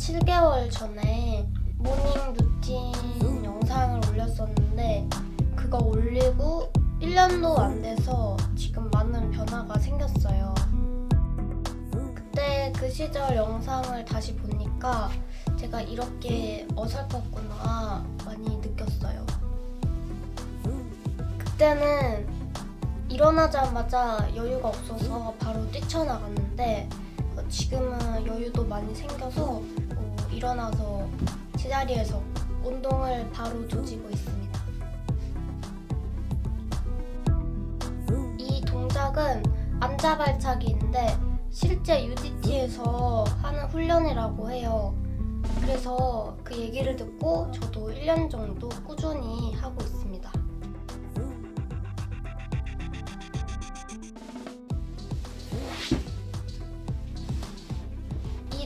7개월 전에 모닝 루틴 영상을 올렸었는데 그거 올리고 1년도 안 돼서 지금 많은 변화가 생겼어요. 그때 그 시절 영상을 다시 보니까 제가 이렇게 어설펐구나 많이 느꼈어요. 그때는 일어나자마자 여유가 없어서 바로 뛰쳐나갔는데 어, 지금은 여유도 많이 생겨서 어, 일어나서 제자리에서 운동을 바로 조지고 있습니다. 이 동작은 앉아 발차기인데 실제 UDT에서 하는 훈련이라고 해요. 그래서 그 얘기를 듣고 저도 1년 정도 꾸준히 하고 있습니다.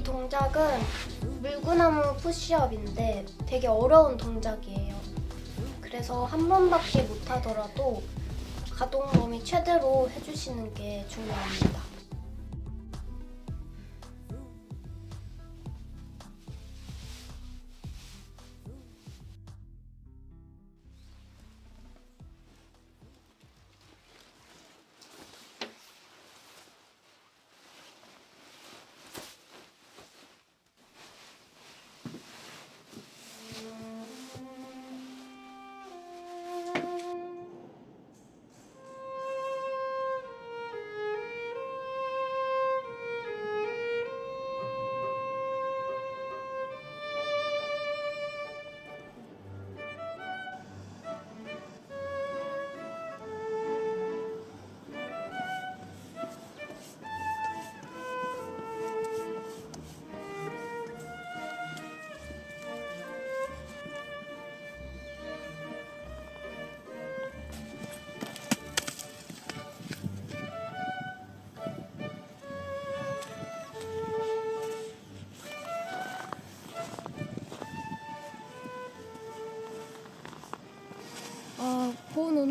동작은 물구나무 푸시업인데 되게 어려운 동작이에요. 그래서 한 번밖에 못 하더라도 가동 범위 최대로 해주시는 게 중요합니다.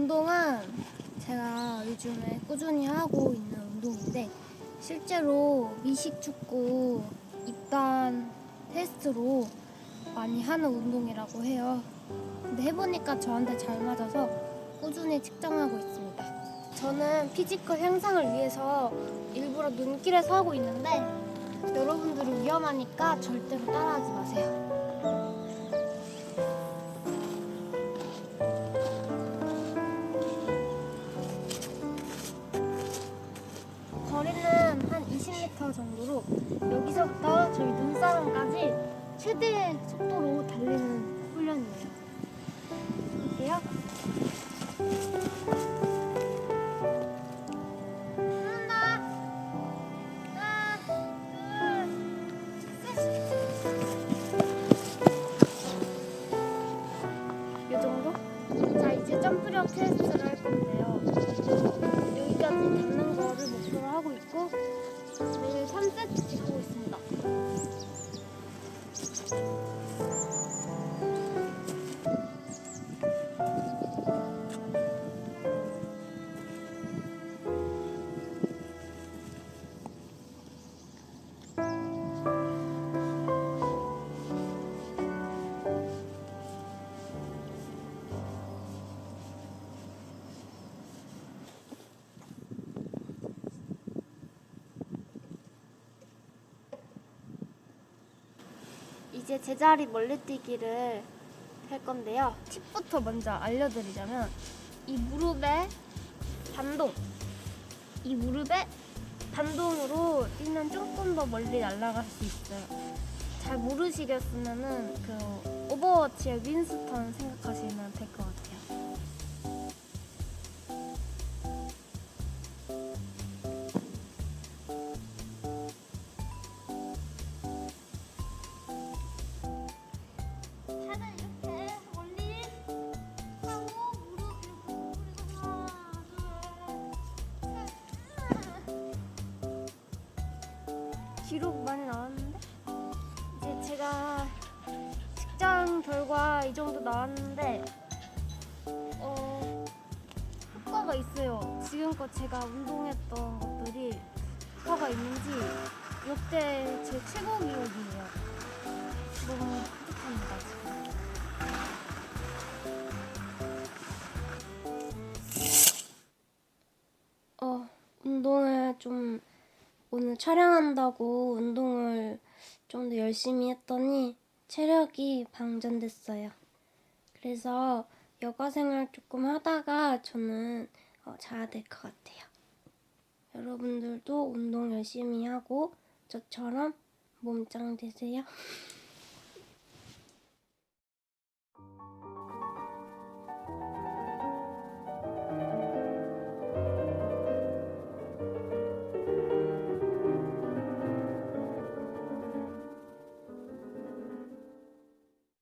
운동은 제가 요즘에 꾸준히 하고 있는 운동인데 실제로 미식축구 입단 테스트로 많이 하는 운동이라고 해요. 근데 해보니까 저한테 잘 맞아서 꾸준히 측정하고 있습니다. 저는 피지컬 향상을 위해서 일부러 눈길에서 하고 있는데 여러분들은 위험하니까 절대로 따라하지 마세요. 20m 정도로 여기서부터 저희 눈사람까지 최대 속도로 달리는 훈련이에요. 볼게요. 이제 제자리 멀리뛰기를 할 건데요. 팁부터 먼저 알려드리자면 이 무릎에 반동, 이 무릎에 반동으로 뛰면 조금 더 멀리 날아갈 수 있어요. 잘 모르시겠으면은 그 오버워치의 윈스턴 생각하시면 될 것 같아요. 기록 많이 나왔는데 이제 제가 측정 결과 이 정도 나왔는데 어 효과가 있어요. 지금껏 제가 운동했던 것들이 효과가 있는지 역대 제 최고 기록이에요. 너무 뿌듯합니다 지금. 어 운동을 좀 오늘 촬영한다고 운동을 좀 더 열심히 했더니 체력이 방전됐어요. 그래서 여가 생활 조금 하다가 저는 어, 자야 될 것 같아요. 여러분들도 운동 열심히 하고 저처럼 몸짱 되세요.